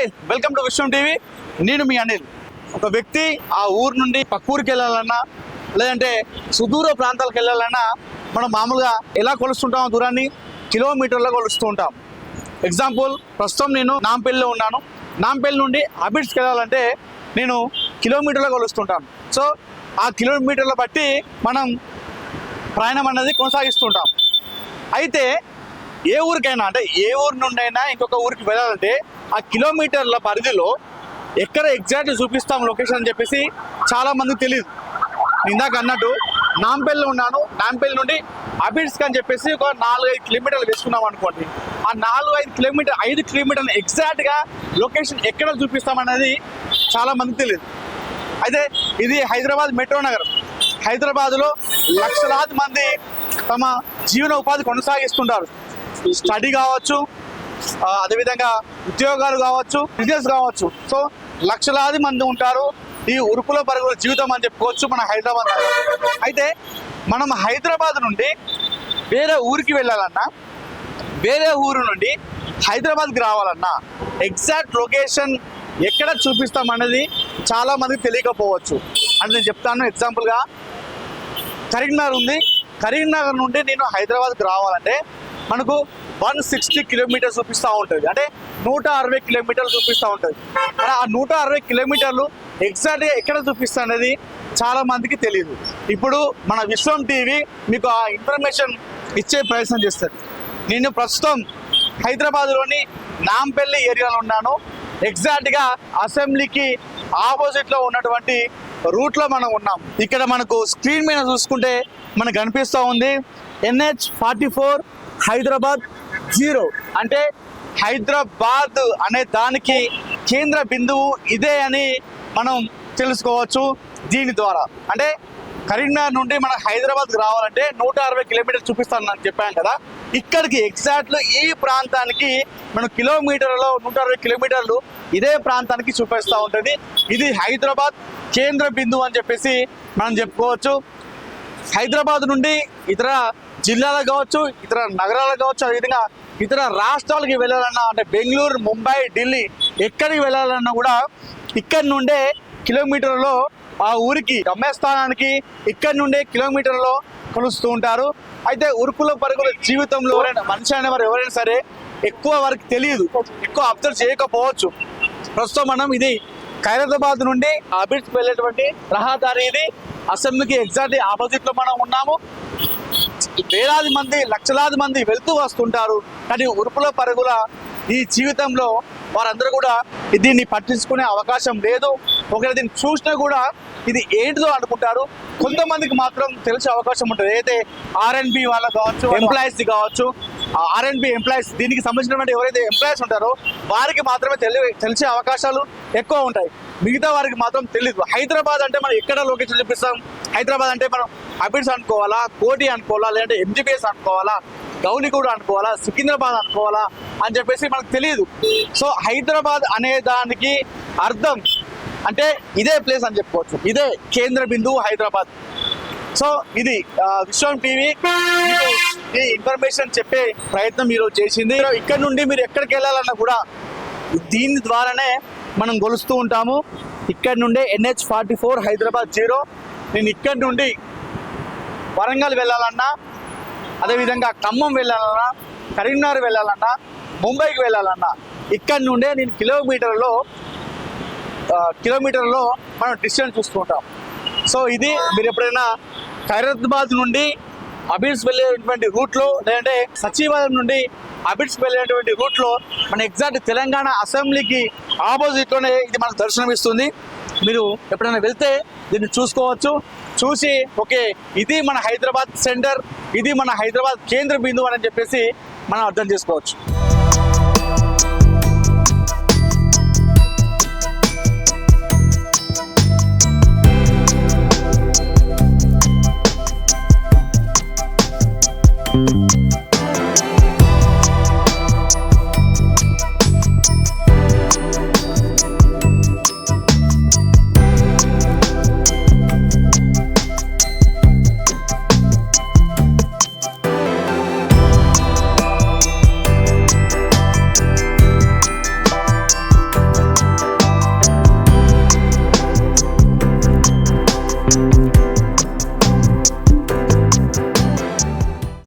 Welcome to Vishwam TV. నేను మీ అనిల్. ఒక వ్యక్తి ఆ ఊరు నుండి పక్క ఊరికి వెళ్ళాలన్నా లేదంటే సుదూర ప్రాంతాలకు వెళ్ళాలన్నా మనం మామూలుగా ఎలా కొలుస్తుంటాం దూరాన్ని? కిలోమీటర్లో కొలుస్తూ ఉంటాం. ఎగ్జాంపుల్ ప్రస్తుతం నేను నాంపల్లిలో ఉన్నాను. నాంపల్లి నుండి అబిడ్స్కి వెళ్ళాలంటే నేను కిలోమీటర్లో కొలుస్తుంటాను. సో ఆ కిలోమీటర్ల బట్టి మనం ప్రయాణం అనేది కొనసాగిస్తుంటాం. అయితే ఏ ఊరికైనా అంటే ఏ ఊరి నుండి అయినా ఇంకొక ఊరికి వెళ్ళాలంటే ఆ కిలోమీటర్ల పరిధిలో ఎక్కడ ఎగ్జాక్ట్ చూపిస్తాం లొకేషన్ అని చెప్పేసి చాలామంది తెలియదు ఇందాక అన్నట్టు నాంపల్లిలో ఉన్నాను. నాంపల్లి నుండి అబిడ్స్కి అని చెప్పేసి ఒక నాలుగు ఐదు కిలోమీటర్లు వేసుకున్నాం అనుకోండి. ఆ నాలుగు ఐదు కిలోమీటర్ ఐదు కిలోమీటర్లు ఎగ్జాక్ట్గా లొకేషన్ ఎక్కడ చూపిస్తామనేది చాలామందికి తెలియదు అయితే ఇది హైదరాబాద్ మెట్రో నగరం. హైదరాబాద్లో లక్షలాది మంది తమ జీవన ఉపాధి కొనసాగిస్తుంటారు. స్టడీ కావచ్చు అదేవిధంగా ఉద్యోగాలు కావచ్చు బిజినెస్ కావచ్చు. సో లక్షలాది మంది ఉంటారు. ఈ ఉరుకుల పరుగుల జీవితం అని చెప్పుకోవచ్చు మన హైదరాబాద్ అయితే మనం హైదరాబాద్ నుండి వేరే ఊరికి వెళ్ళాలన్నా వేరే ఊరు నుండి హైదరాబాద్కి రావాలన్నా ఎగ్జాక్ట్ లొకేషన్ ఎక్కడ చూపిస్తాం అనేది చాలా మందికి తెలియకపోవచ్చు. అని నేను చెప్తాను ఎగ్జాంపుల్గా కరీంనగర్ ఉంది. కరీంనగర్ నుండి నేను హైదరాబాద్కి రావాలంటే మనకు వన్ సిక్స్టీ కిలోమీటర్స్ చూపిస్తూ ఉంటుంది. అంటే నూట అరవై కిలోమీటర్లు చూపిస్తూ ఉంటుంది. మరి ఆ నూట అరవై కిలోమీటర్లు ఎగ్జాక్ట్గా ఎక్కడ చూపిస్తా అనేది చాలా మందికి తెలియదు ఇప్పుడు మన విశ్వం టీవీ మీకు ఆ ఇన్ఫర్మేషన్ ఇచ్చే ప్రయత్నం చేస్తుంది. నేను ప్రస్తుతం హైదరాబాద్లోని నాంపల్లి ఏరియాలో ఉన్నాను. ఎగ్జాక్ట్గా అసెంబ్లీకి ఆపోజిట్లో ఉన్నటువంటి రూట్లో మనం ఉన్నాం. ఇక్కడ మనకు స్క్రీన్ మీద చూసుకుంటే మనకు కనిపిస్తూ ఉంది. NH forty four Hyderabad zero. అంటే హైదరాబాద్ అనే దానికి కేంద్ర బిందువు ఇదే అని మనం తెలుసుకోవచ్చు దీని ద్వారా. అంటే కరీంనగర్ నుండి మన హైదరాబాద్కి రావాలంటే నూట అరవై కిలోమీటర్లు చూపిస్తాను అని చెప్పాను కదా. ఇక్కడికి ఎగ్జాక్ట్లు ఈ ప్రాంతానికి మనం కిలోమీటర్లో నూట అరవై కిలోమీటర్లు ఇదే ప్రాంతానికి చూపిస్తూ ఉంటుంది. ఇది హైదరాబాద్ కేంద్ర బిందువు అని చెప్పేసి మనం చెప్పుకోవచ్చు. హైదరాబాద్ నుండి ఇతర జిల్లాలకు కావచ్చు ఇతర నగరాలకు కావచ్చు అదేవిధంగా ఇతర రాష్ట్రాలకి వెళ్ళాలన్నా అంటే బెంగళూరు ముంబై ఢిల్లీ ఎక్కడికి వెళ్ళాలన్నా కూడా ఇక్కడి నుండే కిలోమీటర్లో ఆ ఊరికి గమ్యస్థానానికి ఇక్కడి నుండే కిలోమీటర్లో కొలుస్తూ ఉంటారు. అయితే ఉరుకుల పరుగుల జీవితంలో ఎవరైనా మనిషి అనేవారు ఎవరైనా సరే ఎక్కువ వారికి తెలియదు ఎక్కువ అబ్జర్వ్ చేయకపోవచ్చు. ప్రస్తుతం మనం ఇది ఖైరతాబాద్ నుండి అబిడ్స్ వెళ్ళేటువంటి రహదారి ఇది. అసెంబ్లీకి ఎగ్జాక్ట్లీ ఆపోజిట్లో మనం ఉన్నాము. వేలాది మంది లక్షలాది మంది వెళ్తూ వస్తుంటారు. కానీ ఉరుపుల పరుగుల ఈ జీవితంలో వారందరూ కూడా దీన్ని పట్టించుకునే అవకాశం లేదు. ఒకవేళ దీన్ని చూసినా కూడా ఇది ఏంటిదో అనుకుంటారు. కొంతమందికి మాత్రం తెలిసే అవకాశం ఉంటుంది. అయితే ఆర్ఎన్బి వాళ్ళకు కావచ్చు ఎంప్లాయీస్ కావచ్చు ఆర్ఎన్బి ఎంప్లాయీస్ దీనికి సంబంధించినటువంటి ఎవరైతే ఎంప్లాయీస్ ఉంటారో వారికి మాత్రమే తెలి తెలిసే అవకాశాలు ఎక్కువ ఉంటాయి. మిగతా వారికి మాత్రం తెలియదు హైదరాబాద్ అంటే మనం ఎక్కడ లొకేషన్ చూపిస్తాం? హైదరాబాద్ అంటే మనం అబిడ్స్ అనుకోవాలా కోటి అనుకోవాలా లేదంటే ఎంజీబీఎస్ అనుకోవాలా గౌలిగూడ అనుకోవాలా సికింద్రాబాద్ అనుకోవాలా అని చెప్పేసి మనకు తెలియదు సో హైదరాబాద్ అనే దానికి అర్థం అంటే ఇదే ప్లేస్ అని చెప్పుకోవచ్చు. ఇదే కేంద్ర బిందువు హైదరాబాద్. సో ఇది విశ్వం టీవీ ఈ ఇన్ఫర్మేషన్ చెప్పే ప్రయత్నం మీరు చేసింది. ఇక్కడ నుండి మీరు ఎక్కడికి వెళ్ళాలన్నా కూడా దీని ద్వారానే మనం గొలుస్తూ ఉంటాము. ఇక్కడ నుండే NH forty four Hyderabad zero. నేను ఇక్కడ నుండి వరంగల్ వెళ్ళాలన్నా అదేవిధంగా ఖమ్మం వెళ్ళాలన్నా కరీంనగర్ వెళ్ళాలన్నా ముంబైకి వెళ్ళాలన్నా ఇక్కడ నుండే నేను కిలోమీటర్లో కిలోమీటర్లో మనం డిస్టెన్స్ చూసుకుంటాం. సో ఇది మీరు ఎప్పుడైనా ఖైరతాబాద్ నుండి అబిడ్స్ వెళ్ళేటువంటి రూట్లో లేదంటే సచివాలయం నుండి అబిడ్స్ వెళ్ళేటువంటి రూట్లో మన ఎగ్జాక్ట్ తెలంగాణ అసెంబ్లీకి ఆపోజిట్లోనే ఇది మనకు దర్శనమిస్తుంది. మీరు ఎప్పుడైనా వెళ్తే దీన్ని చూసుకోవచ్చు. చూసి ఓకే ఇది మన హైదరాబాద్ సెంటర్ ఇది మన హైదరాబాద్ కేంద్ర బిందువు అని చెప్పేసి మనం అర్థం చేసుకోవచ్చు.